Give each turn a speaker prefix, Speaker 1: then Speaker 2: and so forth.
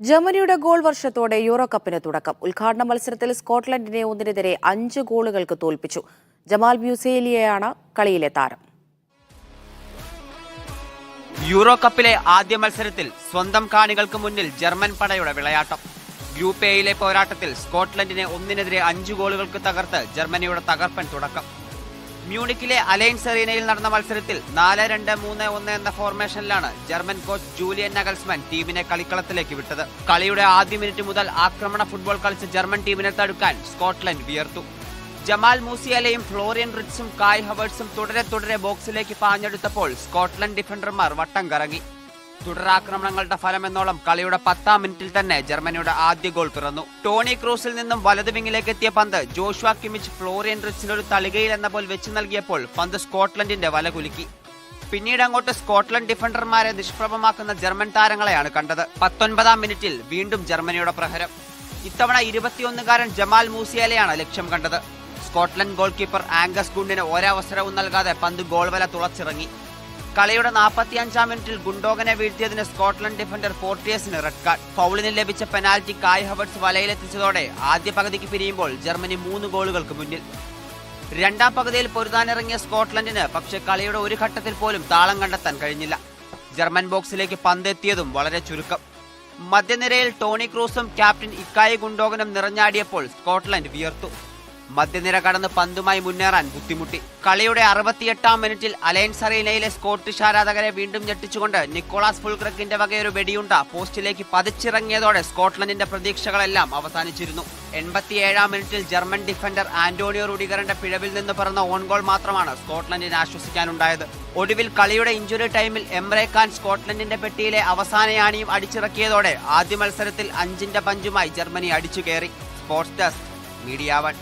Speaker 1: ജർമ്മനിയുടെ goal വർഷത്തോടെ euro കപ്പിന് തുടക്കം. ഉദ്ഘാടന മത്സരത്തിൽ സ്കോട്ട്ലൻഡിനെ ഒന്നിനെതിരെ അഞ്ച് ഗോളുകൾക്ക് തോൽപ്പിച്ചു. ജമാൽ ബ്യൂസേലിയയാണ് കളിയിലെ താരം.
Speaker 2: യൂറോ കപ്പിലെ ആദ്യ മത്സരത്തിൽ സ്വന്തം കാണികൾക്ക് മുന്നിൽ ജർമ്മൻ പടയുടെ വിളയാട്ടം. ഗ്രൂപ്പ് എയിലെ പോരാട്ടത്തിൽ സ്കോട്ട്ലൻഡിനെ ഒന്നിനെതിരെ അഞ്ച് ഗോളുകൾക്ക് തകർത്ത് ജർമ്മനിയുടെ തകർപ്പൻ തുടക്കം. മ്യൂണിക്കിലെ അലയൻസ് അറീനയിൽ നടന്ന മത്സരത്തിൽ നാല് രണ്ട് മൂന്ന് ഒന്ന് എന്ന ഫോർമേഷനിലാണ് ജർമ്മൻ കോച്ച് ജൂലിയൻ നഗൽസ്മാൻ ടീമിനെ കളിക്കളത്തിലേക്ക് വിട്ടത്. കളിയുടെ ആദ്യ മിനിറ്റ് മുതൽ ആക്രമണ ഫുട്ബോൾ കളിച്ച ജർമ്മൻ ടീമിനെ തടുക്കാൻ സ്കോട്ട്ലൻഡ് വിയർത്തു. ജമാൽ മൂസിയാലയും ഫ്ലോറിയൻ റിറ്റ്സും കായ് ഹവേഴ്സും തുടരെ തുടരെ ബോക്സിലേക്ക് പാഞ്ഞെടുത്തപ്പോൾ സ്കോട്ട്ലൻഡ് ഡിഫൻഡർമാർ വട്ടം കറങ്ങി. തുടരാക്രമണങ്ങളുടെ ഫലമെന്നോളം കളിയുടെ പത്താം മിനിറ്റിൽ തന്നെ ജർമ്മനിയുടെ ആദ്യ ഗോൾ പിറന്നു. ടോണി ക്രൂസിൽ നിന്നും വലത് വിങ്ങിലേക്ക് എത്തിയ പന്ത് ജോഷ്വാ കിമിച്ച് ഫ്ലോറിയൻ റിച്ചിന് ഒരു തളികയിൽ എന്ന പോൽ വെച്ച് നൽകിയപ്പോൾ പന്ത് സ്കോട്ട്ലൻഡിന്റെ വല കുലുക്കി. പിന്നീട് അങ്ങോട്ട് സ്കോട്ട്ലൻഡ് ഡിഫൻഡർമാരെ നിഷ്പ്രഭമാക്കുന്ന ജർമ്മൻ താരങ്ങളെയാണ് കണ്ടത്. പത്തൊൻപതാം മിനിറ്റിൽ വീണ്ടും ജർമ്മനിയുടെ പ്രഹരം. ഇത്തവണ ഇരുപത്തിയൊന്നുകാരൻ ജമാൽ മൂസിയാലയാണ് ലക്ഷ്യം കണ്ടത്. സ്കോട്ട്ലൻഡ് ഗോൾ കീപ്പർ ആംഗസ് ഗുണ്ടിന് ഒരവസരവും നൽകാതെ പന്ത് ഗോൾ വല തുളച്ചിറങ്ങി. കളിയുടെ നാൽപ്പത്തിയഞ്ചാം മിനിറ്റിൽ ഗുണ്ടോഗനെ വീഴ്ത്തിയതിന് സ്കോട്ട്ലൻഡ് ഡിഫൻഡർ ഫോർട്ടിയസിന് റെഡ് കാർഡ്. ഫൗളിന് ലഭിച്ച പെനാൽറ്റി കായ് ഹവർട്സ് വലയിലെത്തിച്ചതോടെ ആദ്യ പകുതിക്ക് പിരിയുമ്പോൾ ജർമ്മനി മൂന്ന് ഗോളുകൾക്ക് മുന്നിൽ. രണ്ടാം പകുതിയിൽ പൊരുതാനിറങ്ങിയ സ്കോട്ട്ലൻഡിന് പക്ഷേ കളിയുടെ ഒരു ഘട്ടത്തിൽ പോലും താളം കണ്ടെത്താൻ കഴിഞ്ഞില്ല. ജർമ്മൻ ബോക്സിലേക്ക് പന്തെത്തിയതും വളരെ ചുരുക്കം. മധ്യനിരയിൽ ടോണി ക്രൂസും ക്യാപ്റ്റൻ ഇക്കായി ഗുണ്ടോഗനും നിറഞ്ഞാടിയപ്പോൾ സ്കോട്ട്ലൻഡ് വിയർത്തു. മധ്യനിര കടന്ന് പന്തുമായി മുന്നേറാൻ ബുദ്ധിമുട്ടി. കളിയുടെ അറുപത്തിയെട്ടാം മിനിറ്റിൽ അലയൻസ് അറീനയിലെ സ്കോട്ടിഷ് ആരാധകരെ വീണ്ടും ഞെട്ടിച്ചുകൊണ്ട് നിക്കോളാസ് ഫുൾക്രക്കിന്റെ വകയൊരു വെടിയുണ്ട പോസ്റ്റിലേക്ക് പതിച്ചിറങ്ങിയതോടെ സ്കോട്ട്ലൻഡിന്റെ പ്രതീക്ഷകളെല്ലാം അവസാനിച്ചിരുന്നു. എൺപത്തിയേഴാം മിനിറ്റിൽ ജർമ്മൻ ഡിഫൻഡർ ആന്റോണിയോ റുഡിഗറിന്റെ പിഴവിൽ നിന്ന് പിറന്ന ഓൺ ഗോൾ മാത്രമാണ് സ്കോട്ട്ലൻഡിനെ ആശ്വസിക്കാനുണ്ടായത്. ഒടുവിൽ കളിയുടെ ഇഞ്ചുറി ടൈമിൽ എംറെ ഖാൻ സ്കോട്ട്ലൻഡിന്റെ പെട്ടിയിലെ അവസാനയാണിയും അടിച്ചിറക്കിയതോടെ ആദ്യ മത്സരത്തിൽ അഞ്ചിന്റെ പഞ്ചുമായി ജർമ്മനി അടിച്ചു കയറി സ്പോർട്സ് ഡെസ്ക് മീഡിയ വൺ.